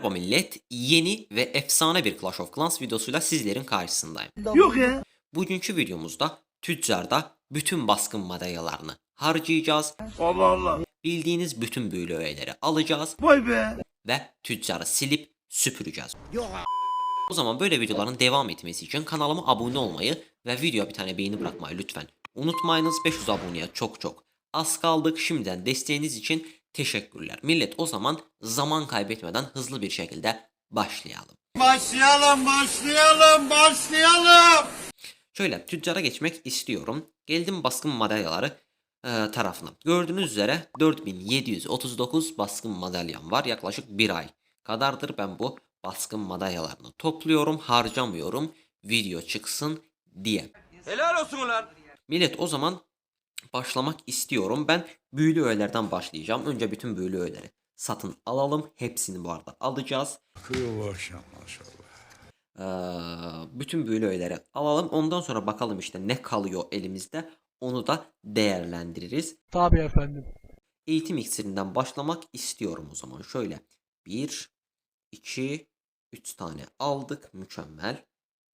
Merhaba millet, yeni ve efsane bir Clash of Clans videosuyla sizlerin karşısındayım. Yok ya. Bugünkü videomuzda tüccarda bütün baskın madalyalarını harcayacağız. Allah Allah. Bildiğiniz bütün büyülü öğeleri alacağız Vay be. ve tüccarı silip süpüreceğiz. O zaman böyle videoların devam etmesi için kanalıma abone olmayı ve videoya bir tane beğeni bırakmayı lütfen unutmayınız. 500 aboneye çok çok az kaldık. Şimdiden desteğiniz için teşekkürler. Millet o zaman zaman kaybetmeden hızlı bir şekilde başlayalım. Başlayalım, başlayalım, başlayalım. Şöyle tüccara geçmek istiyorum. Geldim baskın madalyaları e, tarafına. Gördüğünüz üzere 4739 baskın madalyam var. Yaklaşık bir ay kadardır ben bu baskın madalyalarını topluyorum, harcamıyorum. Video çıksın diye. Helal olsun ulan. Millet o zaman başlamak istiyorum. Ben büyülü öğelerden başlayacağım. Önce bütün büyülü öğeleri satın alalım. Hepsini bu arada alacağız. Bu akşam maşallah. Ee, bütün büyülü öğeleri alalım. Ondan sonra bakalım işte ne kalıyor elimizde. Onu da değerlendiririz. Tabii efendim. Eğitim iksirinden başlamak istiyorum o zaman. Şöyle 1, 2, 3 tane aldık. Mükemmel.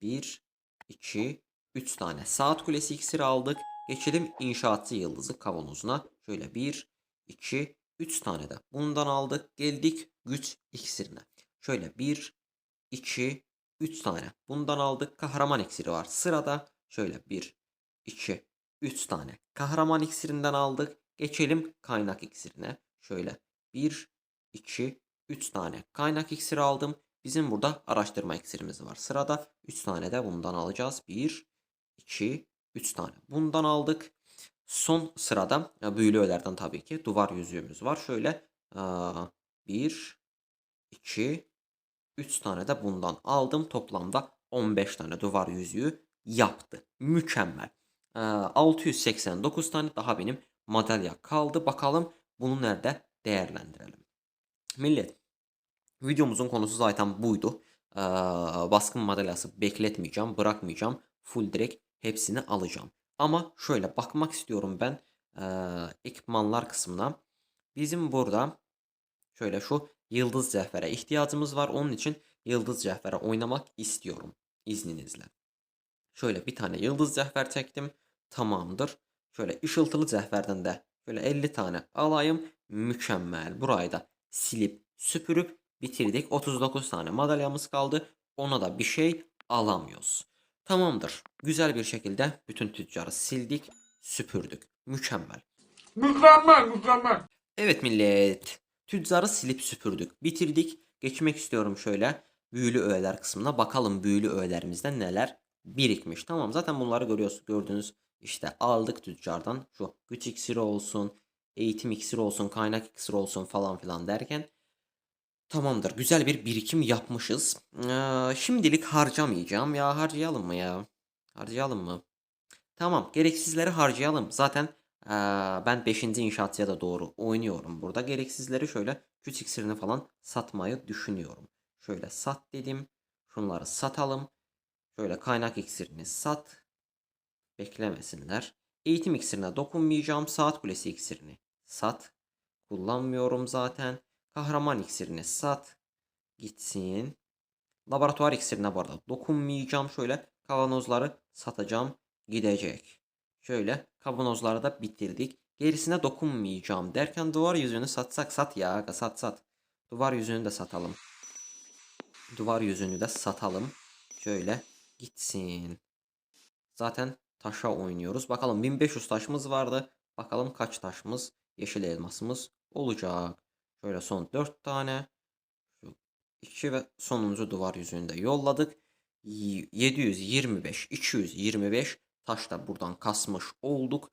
1, 2, 3 tane saat kulesi iksiri aldık. Geçelim inşaatçı yıldızı kavanozuna. Şöyle 1, 2, 3 tane de bundan aldık. Geldik güç iksirine. Şöyle 1, 2, 3 tane bundan aldık. Kahraman iksiri var sırada. Şöyle 1, 2, 3 tane kahraman iksirinden aldık. Geçelim kaynak iksirine. Şöyle 1, 2, 3 tane kaynak iksiri aldım. Bizim burada araştırma iksirimiz var. Sırada 3 tane de bundan alacağız. 1, 2, 3 tane bundan aldık. Son sırada büyülü öğelerden tabii ki duvar yüzüğümüz var. Şöyle 1, 2, 3 tane de bundan aldım. Toplamda 15 tane duvar yüzüğü yaptı. Mükemmel. Ee, 689 tane daha benim madalya kaldı. Bakalım bunu nerede değerlendirelim. Millet videomuzun konusu zaten buydu. Baskın madalyası bekletmeyeceğim, bırakmayacağım. Full direkt hepsini alacağım. Ama şöyle bakmak istiyorum ben ee, ekipmanlar kısmına. Bizim burada şöyle şu yıldız cevhere ihtiyacımız var. Onun için yıldız cevhere oynamak istiyorum izninizle. Şöyle bir tane yıldız cevher çektim. Tamamdır. Şöyle ışıltılı cevherden de şöyle 50 tane alayım. Mükemmel. Burayı da silip süpürüp bitirdik. 39 tane madalyamız kaldı. Ona da bir şey alamıyoruz. Tamamdır. Güzel bir şekilde bütün tüccarı sildik, süpürdük. Mükemmel. Mükemmel, mükemmel. Evet millet. Tüccarı silip süpürdük. Bitirdik. Geçmek istiyorum şöyle büyülü öğeler kısmına. Bakalım büyülü öğelerimizde neler birikmiş. Tamam zaten bunları görüyorsunuz. Gördüğünüz işte aldık tüccardan. Şu güç iksiri olsun, eğitim iksiri olsun, kaynak iksiri olsun falan filan derken. Tamamdır. Güzel bir birikim yapmışız. Ee, şimdilik harcamayacağım. Ya harcayalım mı ya? Harcayalım mı? Tamam. Gereksizleri harcayalım. Zaten ee, ben 5. inşaatçıya da doğru oynuyorum burada. Gereksizleri şöyle güç iksirini falan satmayı düşünüyorum. Şöyle sat dedim. Şunları satalım. Şöyle kaynak iksirini sat. Beklemesinler. Eğitim iksirine dokunmayacağım. Saat kulesi iksirini sat. Kullanmıyorum zaten. Kahraman iksirini sat. Gitsin. Laboratuvar iksirine bu arada dokunmayacağım. Şöyle kavanozları satacağım. Gidecek. Şöyle kavanozları da bitirdik. Gerisine dokunmayacağım derken duvar yüzünü satsak sat ya. Sat sat. Duvar yüzünü de satalım. Duvar yüzünü de satalım. Şöyle gitsin. Zaten taşa oynuyoruz. Bakalım 1500 taşımız vardı. Bakalım kaç taşımız, yeşil elmasımız olacak. Şöyle son 4 tane. Şu 2 ve sonuncu duvar yüzünü de yolladık. Y- 725, 225 taş da buradan kasmış olduk.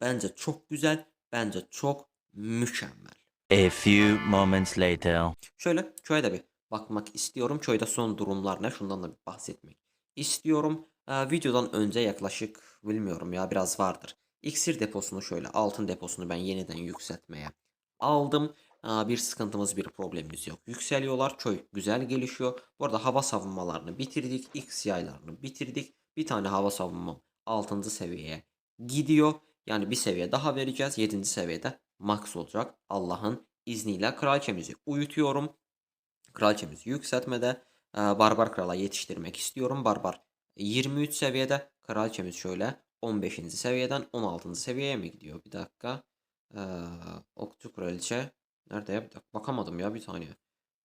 Bence çok güzel. Bence çok mükemmel. A few moments later. Şöyle köye de bir bakmak istiyorum. Köyde son durumlar ne? Şundan da bir bahsetmek istiyorum. Ee, videodan önce yaklaşık bilmiyorum ya biraz vardır. İksir deposunu şöyle altın deposunu ben yeniden yükseltmeye aldım. Aa, bir sıkıntımız bir problemimiz yok. Yükseliyorlar. Köy güzel gelişiyor. Bu arada hava savunmalarını bitirdik. X yaylarını bitirdik. Bir tane hava savunma 6. seviyeye gidiyor. Yani bir seviye daha vereceğiz. 7. seviyede max olacak. Allah'ın izniyle kraliçemizi uyutuyorum. Kraliçemizi yükseltmede Barbar Kral'a yetiştirmek istiyorum. Barbar 23 seviyede. Kraliçemiz şöyle 15. seviyeden 16. seviyeye mi gidiyor? Bir dakika. Ee, Okçu Kraliçe. Nerede ya? Bakamadım ya bir saniye.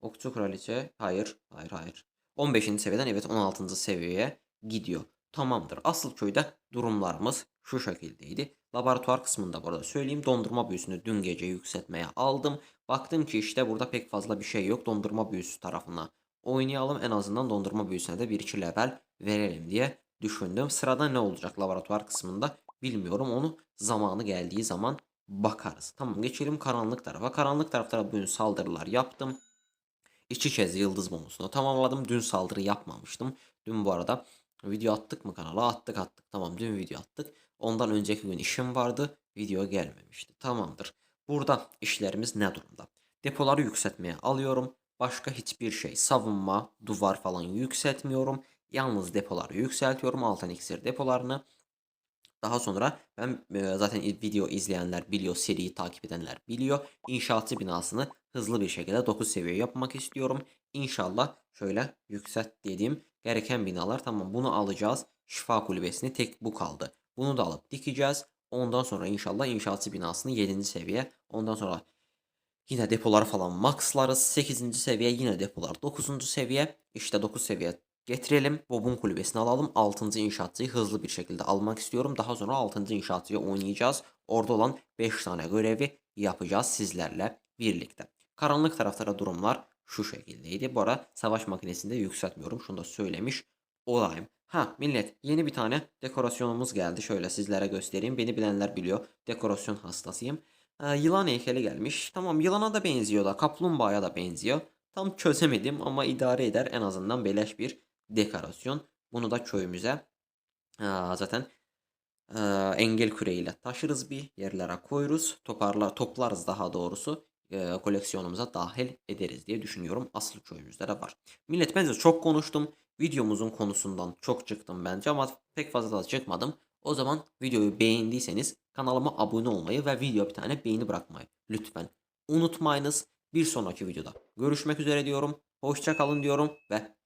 Okçu Kraliçe. Hayır. Hayır hayır. 15. seviyeden evet 16. seviyeye gidiyor. Tamamdır. Asıl köyde durumlarımız şu şekildeydi. Laboratuvar kısmında burada söyleyeyim. Dondurma büyüsünü dün gece yükseltmeye aldım. Baktım ki işte burada pek fazla bir şey yok. Dondurma büyüsü tarafına oynayalım. En azından dondurma büyüsüne de 1-2 level verelim diye düşündüm. Sırada ne olacak laboratuvar kısmında bilmiyorum. Onu zamanı geldiği zaman bakarız. Tamam geçelim karanlık tarafa. Karanlık tarafta bugün saldırılar yaptım. İki kez yıldız bonusunu tamamladım. Dün saldırı yapmamıştım. Dün bu arada video attık mı kanala? Attık attık. Tamam dün video attık. Ondan önceki gün işim vardı. Video gelmemişti. Tamamdır. Burada işlerimiz ne durumda? Depoları yükseltmeye alıyorum. Başka hiçbir şey savunma, duvar falan yükseltmiyorum. Yalnız depoları yükseltiyorum. Altın iksir depolarını. Daha sonra ben zaten video izleyenler biliyor, seriyi takip edenler biliyor. İnşaatçı binasını hızlı bir şekilde 9 seviye yapmak istiyorum. İnşallah şöyle yükselt dediğim gereken binalar tamam bunu alacağız. Şifa kulübesini tek bu kaldı. Bunu da alıp dikeceğiz. Ondan sonra inşallah inşaatçı binasını 7. seviye. Ondan sonra Yine depolar falan maxlarız. 8. seviye yine depolar 9. seviye. İşte 9 seviye getirelim. Bob'un kulübesini alalım. 6. inşaatçıyı hızlı bir şekilde almak istiyorum. Daha sonra 6. inşaatçıyı oynayacağız. Orada olan 5 tane görevi yapacağız sizlerle birlikte. Karanlık taraflara durumlar şu şekildeydi. Bu ara savaş makinesini de yükseltmiyorum. Şunu da söylemiş olayım. Ha millet yeni bir tane dekorasyonumuz geldi. Şöyle sizlere göstereyim. Beni bilenler biliyor. Dekorasyon hastasıyım. Ee, yılan heykeli gelmiş. Tamam yılana da benziyor da kaplumbağaya da benziyor. Tam çözemedim ama idare eder en azından beleş bir dekorasyon. Bunu da köyümüze zaten engel küreğiyle taşırız bir yerlere koyarız. Toparlar, toplarız daha doğrusu. Koleksiyonumuza dahil ederiz diye düşünüyorum. Asıl köyümüzde de var. Millet bence çok konuştum. Videomuzun konusundan çok çıktım bence ama pek fazla da çıkmadım. O zaman videoyu beğendiyseniz kanalıma abone olmayı ve video bir tane beğeni bırakmayı lütfen unutmayınız. Bir sonraki videoda görüşmek üzere diyorum. Hoşça kalın diyorum ve